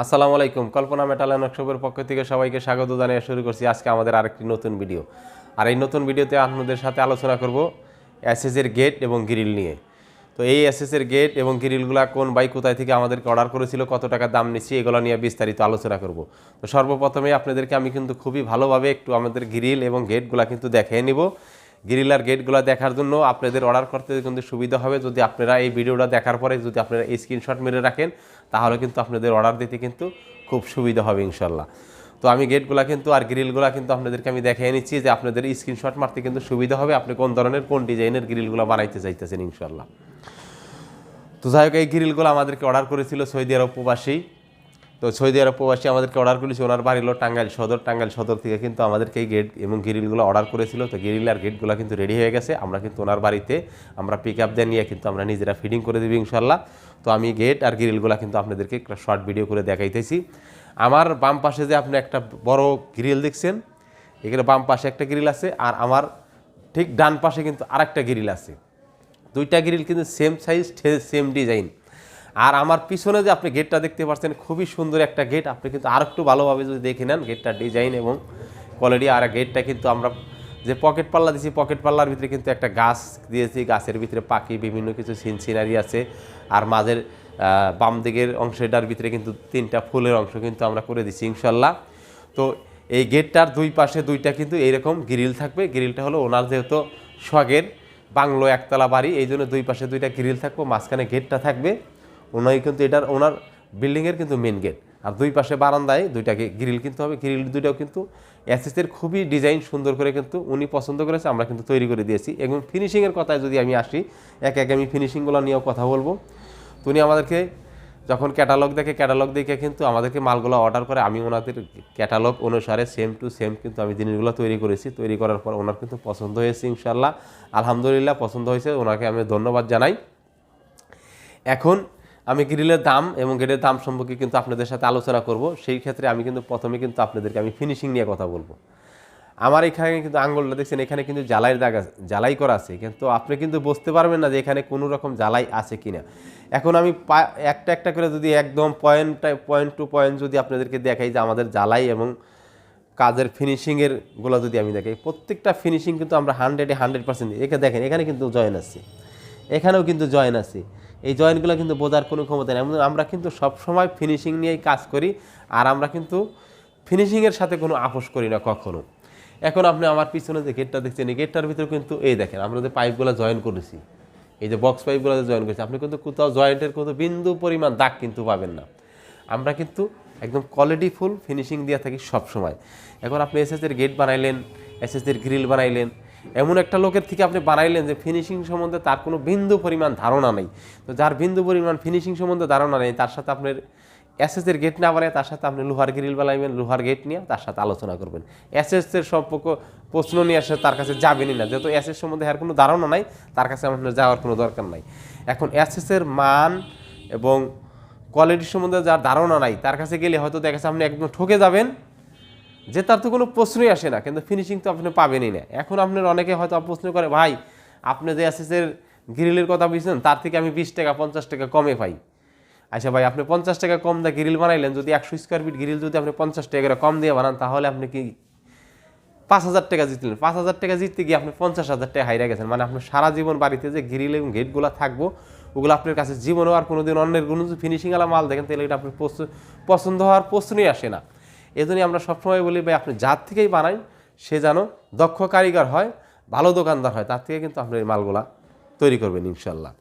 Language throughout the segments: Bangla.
আসসালামু আলাইকুম। কল্পনা মেটাল নকশবের পক্ষ থেকে সবাইকে স্বাগত জানিয়ে শুরু করছি আজকে আমাদের আরেকটি নতুন ভিডিও। আর এই নতুন ভিডিওতে আপনাদের সাথে আলোচনা করব এসএসের গেট এবং গ্রিল নিয়ে। তো এই এসএসের গেট এবং গ্রিলগুলা কোন বাইক কোথায় থেকে আমাদেরকে অর্ডার করেছিল, কত টাকা দাম নিচ্ছি, এগুলো নিয়ে বিস্তারিত আলোচনা করব। তো সর্বপ্রথমে আপনাদেরকে আমি কিন্তু খুবই ভালোভাবে একটু আমাদের গ্রিল এবং গেটগুলা কিন্তু দেখিয়ে নিব। গ্রিল আর গেটগুলো দেখার জন্য আপনাদের অর্ডার করতে কিন্তু সুবিধা হবে। যদি আপনারা এই ভিডিওটা দেখার পরে যদি আপনারা এই স্ক্রিনশট মেরে রাখেন, তাহলে কিন্তু আপনাদের অর্ডার দিতে কিন্তু খুব সুবিধা হবে ইনশাল্লাহ তো আমি গেটগুলো কিন্তু আর গ্রিলগুলো কিন্তু আপনাদেরকে আমি দেখিয়ে নিচ্ছি যে আপনাদের স্ক্রিনশট মারতে কিন্তু সুবিধা হবে। আপনি কোন ধরনের, কোন ডিজাইনের গ্রিলগুলো বানাইতে চাইতেছেন ইনশাল্লাহ তো যাই হোক, এই গ্রিলগুলো আমাদেরকে অর্ডার করেছিল সৌদি আরব প্রবাসী। তো সৌদি আরব প্রবাসী আমাদেরকে অর্ডার করেছে, ওনার বাড়ি হলো টাঙ্গাইল সদর। টাঙ্গাইল সদর থেকে কিন্তু আমাদেরকে এই গেট এবং গ্রিলগুলো অর্ডার করেছিল। তো গ্রিল আর গেটগুলো কিন্তু রেডি হয়ে গেছে। আমরা কিন্তু ওনার বাড়িতে আমরা পিক আপ দিয়ে নিয়ে কিন্তু আমরা নিজেরা ফিডিং করে দেবো ইনশাল্লাহ তো আমি গেট আর গ্রিলগুলো কিন্তু আপনাদেরকে একটা শর্ট ভিডিও করে দেখাইতেছি। আমার বাম পাশে যে আপনি একটা বড় গ্রিল দেখছেন, এখানে বাম পাশে একটা গ্রিল আছে আর আমার ঠিক ডান পাশে কিন্তু আরেকটা গ্রিল আছে। দুইটা গ্রিল কিন্তু সেম সাইজ সেম ডিজাইন আর আমার পিছনে যে আপনি গেটটা দেখতে পাচ্ছেন, খুবই সুন্দর একটা গেট আপনি কিন্তু আর একটু ভালোভাবে যদি দেখে নেন গেটটার ডিজাইন এবং কোয়ালিটি আর গেটটা কিন্তু আমরা যে পকেট পাল্লা দিয়েছি পকেট পাল্লার ভিতরে কিন্তু একটা গাছ দিয়েছি, গাছের ভিতরে পাখি, বিভিন্ন কিছু সিন সিনারি আছে। আর মাঝের বাম দিকের অংশটার ভিতরে কিন্তু তিনটা ফুলের অংশ কিন্তু আমরা করে দিচ্ছি ইনশাল্লাহ তো এই গেটটার দুই পাশে দুইটা কিন্তু এইরকম গ্রিল থাকবে। গ্রিলটা হলো ওনার যেহেতু শখের বাংলো একতলা বাড়ি, এই জন্য দুই পাশে দুইটা গ্রিল থাকবে, মাঝখানে গেটটা থাকবে। ওনাই কিন্তু এটার, ওনার বিল্ডিংয়ের কিন্তু মেন গেট আর দুই পাশে বারান্দায় দুইটাকে গ্রিল কিন্তু হবে গ্রিল দুইটাও কিন্তু এসএসের খুবই ডিজাইন সুন্দর করে কিন্তু উনি পছন্দ করেছে, আমরা কিন্তু তৈরি করে দিয়েছি। এবং ফিনিশিংয়ের কথায় যদি আমি আসি, এক এক আমি ফিনিশিংগুলো নিয়েও কথা বলব। তো উনি আমাদেরকে যখন ক্যাটালগ দেখে ক্যাটালগ দেখে কিন্তু আমাদেরকে মালগুলো অর্ডার করে, আমি ওনাদের ক্যাটালগ অনুসারে সেম টু সেম কিন্তু আমি জিনিসগুলো তৈরি করেছি। তৈরি করার পর ওনার কিন্তু পছন্দ হয়েছে ইনশাল্লাহ আলহামদুলিল্লাহ পছন্দ হয়েছে, ওনাকে আমি ধন্যবাদ জানাই। এখন আমি গ্রিলের দাম এবং গেটের দাম সম্পর্কে কিন্তু আপনাদের সাথে আলোচনা করব। সেই ক্ষেত্রে আমি কিন্তু প্রথমে কিন্তু আপনাদেরকে আমি ফিনিশিং নিয়ে কথা বলব। আমার এখানে কিন্তু আঙ্গুলটা দেখছেন, এখানে কিন্তু জ্বালাই দাগ জ্বালাই করা আছে। কিন্তু আপনি কিন্তু বুঝতে পারবেন না যে এখানে কোনো রকম জ্বালাই আছে কিনা। এখন আমি একটা একটা করে যদি একদম পয়েন্ট পয়েন্ট টু পয়েন্ট যদি আপনাদেরকে দেখাই যে আমাদের জ্বালাই এবং কাজের ফিনিশিংয়েরগুলো যদি আমি দেখাই, প্রত্যেকটা ফিনিশিং কিন্তু আমরা হান্ড্রেডে হান্ড্রেড পার্সেন্ট এখানে দেখেন, এখানে কিন্তু জয়েন আছে। এখানেও কিন্তু জয়েন আছে। এই জয়েন্টগুলো কিন্তু বোঝার কোনো ক্ষমতা নেই। আমরা কিন্তু সবসময় ফিনিশিং নিয়েই কাজ করি, আর আমরা কিন্তু ফিনিশিংয়ের সাথে কোনো আপোষ করি না কখনো। এখন আপনি আমার পিছনে যে গেটটা দেখছেন, এই গেটটার ভিতরে কিন্তু এই দেখেন, আমরা যে পাইপগুলো জয়েন করেছি, এই যে বক্স পাইপগুলো জয়েন করেছি, আপনি কিন্তু কোথাও জয়েন্টের কোনো বিন্দু পরিমাণ দাগ কিন্তু পাবেন না। আমরা কিন্তু একদম কোয়ালিটি ফুল ফিনিশিং দিয়ে থাকি সব সময় এখন আপনি এসএসের গেট বানাইলেন এসএসের গ্রিল বানাইলেন এমন একটা লোকের থেকে আপনি বানাইলেন যে ফিনিশিং সম্বন্ধে তার কোনো বিন্দু পরিমাণ ধারণা নেই। তো যার বিন্দু পরিমাণ ফিনিশিং সম্বন্ধে ধারণা নেই, তার সাথে আপনার এসএসের গেট না বানায় তার সাথে আপনি লোহার গ্রিল বানাইবেন, লোহার গেট নিয়ে তার সাথে আলোচনা করবেন। এসএসের সম্পর্ক প্রশ্ন নিয়ে আসে তার কাছে যাবেনই না। যেহেতু এসএস সম্বন্ধে আর কোনো ধারণা নাই, তার কাছে আপনার যাওয়ার কোনো দরকার নাই। এখন এসএসের মান এবং কোয়ালিটি সম্বন্ধে যার ধারণা নাই, তার কাছে গেলে হয়তো দেখা যাচ্ছে আপনি একদম ঠকে যাবেন। যে তার তো কোনো প্রশ্নই আসে না, কিন্তু ফিনিশিং তো আপনি পাবেনই না। এখন আপনার অনেকে হয়তো প্রশ্ন করে, ভাই, আপনি যে এসএসের গ্রিলের কথা বুঝছেন তার থেকে আমি বিশ টাকা, পঞ্চাশ টাকা কমে পাই। আচ্ছা ভাই, আপনি পঞ্চাশ টাকা কম দিয়ে গ্রিল বানাইলেন, যদি একশো স্কোয়ার ফিট গ্রিল যদি আপনি পঞ্চাশ টাকা করে কম দিয়ে বানান, তাহলে আপনি কি পাঁচ হাজার টাকা জিতলেন? পাঁচ হাজার টাকা জিততে গিয়ে আপনি পঞ্চাশ হাজার টাকা হাইরা গেছেন। মানে আপনার সারা জীবন বাড়িতে যে গ্রিল এবং গেটগুলো থাকব, ওগুলো আপনার কাছে জীবনেও আর কোনোদিন অন্যের কোনো যদি ফিনিশিং আলা মাল দেখেন, তাহলে এটা আপনার পছন্দ হওয়ার প্রশ্নই আসে না। এই জন্যই আমরা সবসময় বলি, ভাই, আপনি যার থেকেই বানাই, সে যেন দক্ষ কারিগর হয়, ভালো দোকানদার হয়। তার থেকে কিন্তু আপনি এই মালগুলা তৈরি করবেন ইনশাল্লাহ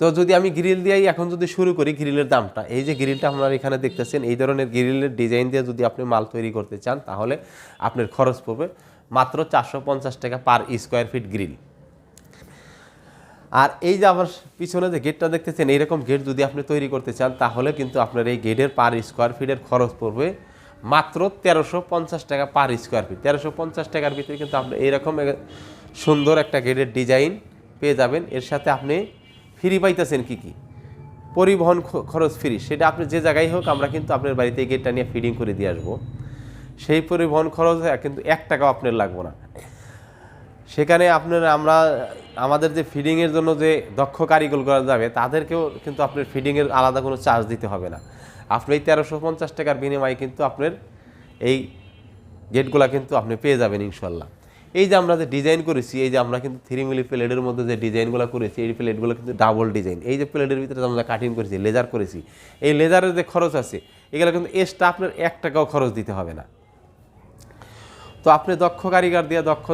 তো যদি আমি গ্রিল দিয়েই এখন যদি শুরু করি গ্রিলের দামটা, এই যে গ্রিলটা আপনারা এখানে দেখতেছেন, এই ধরনের গ্রিলের ডিজাইন দিয়ে যদি আপনি মাল তৈরি করতে চান, তাহলে আপনার খরচ পড়বে মাত্র চারশো পঞ্চাশ টাকা পার স্কোয়ার ফিট গ্রিল। আর এই যে আমার পিছনে যে গেটটা দেখতেছেন, এইরকম গেট যদি আপনি তৈরি করতে চান, তাহলে কিন্তু আপনার এই গেটের পার স্কোয়ার ফিটের খরচ পড়বে মাত্র তেরোশো পঞ্চাশ টাকা পার স্কোয়ার ফিট তেরোশো পঞ্চাশ টাকার ভিতরে কিন্তু আপনি এইরকম সুন্দর একটা গেটের ডিজাইন পেয়ে যাবেন। এর সাথে আপনি ফ্রি পাইতেছেন কি কি? পরিবহন খরচ ফ্রি সেটা আপনি যে জায়গায় হোক, আমরা কিন্তু আপনার বাড়িতে গেটটা নিয়ে ফিডিং করে দিয়ে আসব। সেই পরিবহন খরচ কিন্তু এক টাকাও আপনার লাগবো না। সেখানে আপনার আমরা আমাদের যে ফিডিংয়ের জন্য যে দক্ষ কারিগর করা যাবে, তাদেরকেও কিন্তু আপনার ফিডিংয়ের আলাদা কোনো চার্জ দিতে হবে না। আপনি এই তেরোশো পঞ্চাশ টাকার বিনিময়ে কিন্তু আপনার এই গেটগুলা কিন্তু আপনি পেয়ে যাবেন ইনশাল্লাহ। এই যে আমরা যে ডিজাইন করেছি, এই যে আমরা কিন্তু থ্রি মিলি প্লেটের মধ্যে যে ডিজাইনগুলো করেছি, এই প্লেটগুলো কিন্তু ডাবল ডিজাইন এই যে প্লেটের ভিতরে আমরা কাটিং করেছি লেজার করেছি, এই লেজারের যে খরচ আছে, এগুলো কিন্তু এক্সট্রা আপনার এক টাকাও খরচ দিতে হবে না। তো আপনি দক্ষ কারিগর দিয়ে দক্ষ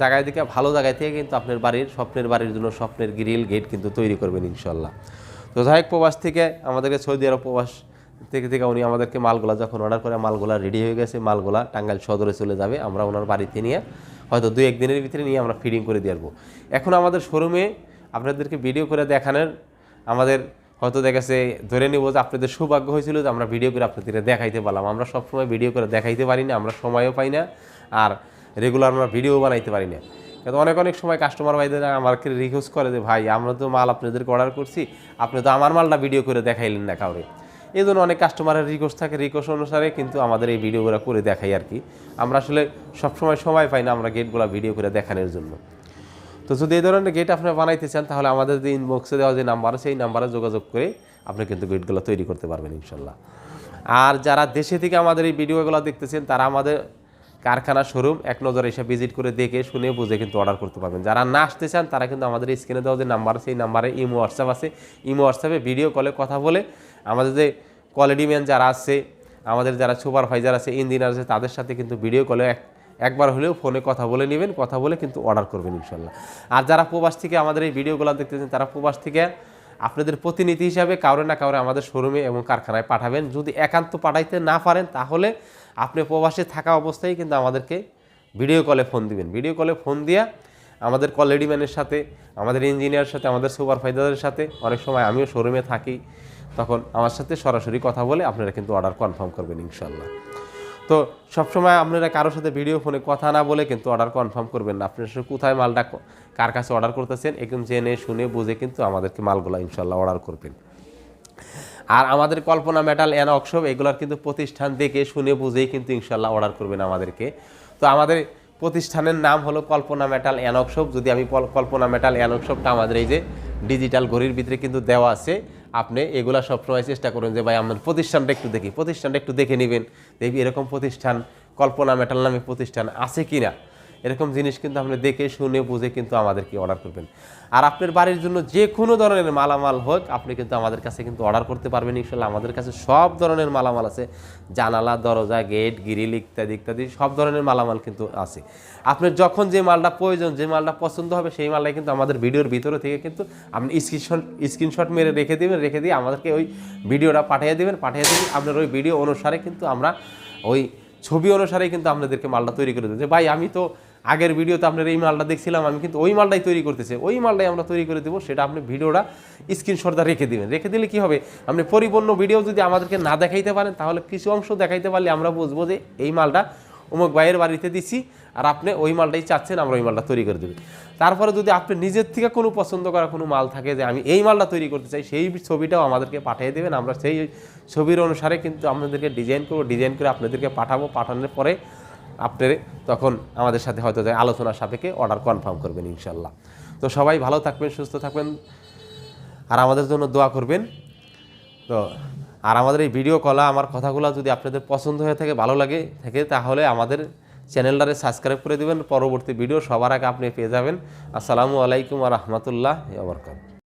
জায়গায় থেকে, ভালো জায়গায় থেকে কিন্তু আপনার বাড়ির, স্বপ্নের বাড়ির জন্য স্বপ্নের গ্রিল গেট কিন্তু তৈরি করবেন ইনশাল্লাহ তো যাই প্রবাস থেকে আমাদেরকে, সৌদি আরব প্রবাস থেকে থেকে উনি আমাদেরকে মালগুলা যখন অর্ডার করে, মালগুলা রেডি হয়ে গেছে, মালগুলা টাঙ্গাইল সদরে চলে যাবে, আমরা ওনার বাড়িতে নিয়ে হয়তো দুই একদিনের ভিতরে নিয়ে আমরা ফিডিং করে দিয়ে এখন আমাদের শোরুমে আপনাদেরকে ভিডিও করে দেখানোর আমাদের হয়তো দেখাচ্ছে ধরে নিব যে আপনাদের সৌভাগ্য হয়েছিল যে আমরা ভিডিও করে আপনাদের দেখাইতে পারলাম। আমরা সবসময় ভিডিও করে দেখাইতে পারি না, আমরা সময়ও পাই না আর রেগুলার আমরা ভিডিও বানাইতে পারি না। কিন্তু অনেক অনেক সময় কাস্টমার ভাইদের আমাকে রিকোয়েস্ট করে যে, ভাই, আমরা তো মাল আপনাদেরকে অর্ডার করছি, আপনি তো আমার মালটা ভিডিও করে দেখাইলেন না কাউরে। এই জন্য অনেক কাস্টমারের রিকোয়েস্ট থাকে রিকোয়েস্ট অনুসারে কিন্তু আমাদের এই ভিডিওগুলো করে দেখাই আর কি। আমরা আসলে সবসময় সময় পাই না আমরা গেটগুলো ভিডিও করে দেখানোর জন্য। তো যদি এই ধরনের গেট আপনি বানাইতে চান, তাহলে আমাদের যে ইনবক্সে দেওয়া যে নাম্বার এই নাম্বারে যোগাযোগ করে আপনি কিন্তু গেটগুলো তৈরি করতে পারবেন ইনশাল্লাহ। আর যারা দেশে থেকে আমাদের এই ভিডিওগুলো দেখতেছেন, তারা আমাদের কারখানা শোরুম এক নজরে এসে ভিজিট করে দেখে, শুনে, বুঝে কিন্তু অর্ডার করতে পারবেন। যারা না আসতে চান, তারা কিন্তু আমাদের স্ক্রিনে দেওয়া যে নাম্বার এই নাম্বারে ইমো হোয়াটসঅ্যাপ আছে। ইমো হোয়াটসঅ্যাপে ভিডিও কলে কথা বলে আমাদের যে কোয়ালিটি ম্যান যারা আছে, আমাদের যারা সুপারভাইজার আছে ইঞ্জিনিয়ার আছে, তাদের সাথে কিন্তু ভিডিও কলে এক একবার হলেও ফোনে কথা বলে নেবেন, কথা বলে কিন্তু অর্ডার করবেন ইনশাল্লাহ আর যারা প্রবাস থেকে আমাদের এই ভিডিওগুলো দেখতেছেন, তারা প্রবাস থেকে আপনাদের প্রতিনিধি হিসাবে কাউরে না কাউরে আমাদের শোরুমে এবং কারখানায় পাঠাবেন। যদি একান্ত পাঠাইতে না পারেন, তাহলে আপনি প্রবাসে থাকা অবস্থায় কিন্তু আমাদেরকে ভিডিও কলে ফোন দিবেন। ভিডিও কলে ফোন দিয়া আমাদের কোয়ালিটি ম্যানের সাথে, আমাদের ইঞ্জিনিয়ার সাথে, আমাদের সুপারভাইজারের সাথে, অনেক সময় আমিও শোরুমে থাকি, তখন আমার সাথে সরাসরি কথা বলে আপনারা কিন্তু অর্ডার কনফার্ম করবেন ইনশাল্লাহ তো সবসময় আপনারা কারোর সাথে ভিডিও ফোনে কথা না বলে কিন্তু অর্ডার কনফার্ম করবেন না। আপনারা কোথায় মালটা কার কাছে অর্ডার করতেছেন একদম জেনে, শুনে, বুঝে কিন্তু আমাদেরকে মালগুলো ইনশাল্লাহ অর্ডার করবেন। আর আমাদের কল্পনা মেটাল অ্যান্ড অক্সব এগুলোর কিন্তু প্রতিষ্ঠান দেখে, শুনে, বুঝেই কিন্তু ইনশাল্লাহ অর্ডার করবেন আমাদেরকে। তো আমাদের প্রতিষ্ঠানের নাম হলো কল্পনা মেটাল অ্যান্ড অক্সব যদি আমি কল্পনা মেটাল অ্যান্ড অক্সবটা আমাদের এই যে ডিজিটাল ঘড়ির ভিতরে কিন্তু দেওয়া আছে আপনি এগুলা সবসময় চেষ্টা করুন যে, ভাই আমার প্রতিষ্ঠানটা একটু দেখি, প্রতিষ্ঠানটা একটু দেখে নেবেন। দেখবি এরকম প্রতিষ্ঠান, কল্পনা মেটাল নামে প্রতিষ্ঠান আছে কি না এরকম জিনিস কিন্তু আপনি দেখে, শুনে, বুঝে কিন্তু আমাদেরকে অর্ডার করবেন। আর আপনার বাড়ির জন্য যে কোনো ধরনের মালামাল হোক, আপনি কিন্তু আমাদের কাছে কিন্তু অর্ডার করতে পারবেন ইনশাল্লাহ। আমাদের কাছে সব ধরনের মালামাল আছে। জানালা, দরজা গেট গ্রিল ইত্যাদি ইত্যাদি, সব ধরনের মালামাল কিন্তু আছে। আপনার যখন যে মালটা প্রয়োজন, যে মালটা পছন্দ হবে, সেই মালটা কিন্তু আমাদের ভিডিওর ভিতরে থেকে কিন্তু আপনি স্ক্রিনশট স্ক্রিনশট মেরে রেখে দেবেন, রেখে দিয়ে আমাদেরকে ওই ভিডিওটা পাঠিয়ে দেবেন। পাঠিয়ে দেবেন আপনার ওই ভিডিও অনুসারে কিন্তু আমরা ওই ছবি অনুসারে কিন্তু আপনাদেরকে মালটা তৈরি করে দেবো। যে ভাই, আমি তো আগের ভিডিওতে আপনার এই মালটা দেখছিলাম, আমি কিন্তু ওই মালটাই তৈরি করতেছি। ওই মালটাই আমরা তৈরি করে দেবো, সেটা আপনি ভিডিওটা স্ক্রিনশটটা রেখে দেবেন। রেখে দিলে কি হবে? আপনি পরিপূর্ণ ভিডিও যদি আমাদেরকে না দেখাইতে পারেন, তাহলে কিছু অংশ দেখাইতে পারলে আমরা বুঝব যে এই মালটা অমুক ভাইয়ের বাড়িতে দিছি, আর আপনি ওই মালটাই চাচ্ছেন, আমরা ওই মালটা তৈরি করে দেবে। তারপরে যদি আপনি নিজের থেকে কোনো পছন্দ করা কোনো মাল থাকে যে আমি এই মালটা তৈরি করতে চাই, সেই ছবিটাও আমাদেরকে পাঠিয়ে দেবেন। আমরা সেই ছবির অনুসারে কিন্তু আপনাদেরকে ডিজাইন করব ডিজাইন করে আপনাদেরকে পাঠাবো। পাঠানোর পরে আপনি তখন আমাদের সাথে হয়তো আলোচনার সাপেক্ষে অর্ডার কনফার্ম করবেন ইনশাল্লাহ তো সবাই ভালো থাকবেন, সুস্থ থাকবেন আর আমাদের জন্য দোয়া করবেন। তো আর আমাদের এই ভিডিও কলা আমার কথাগুলো যদি আপনাদের পছন্দ হয়ে থাকে, ভালো লাগে, থাকে তাহলে আমাদের চ্যানেলটারে সাবস্ক্রাইব করে দেবেন। পরবর্তী ভিডিও সবার আগে আপনি পেয়ে যাবেন। আসসালামু আলাইকুম আর রহমতুল্লাহ বরকাত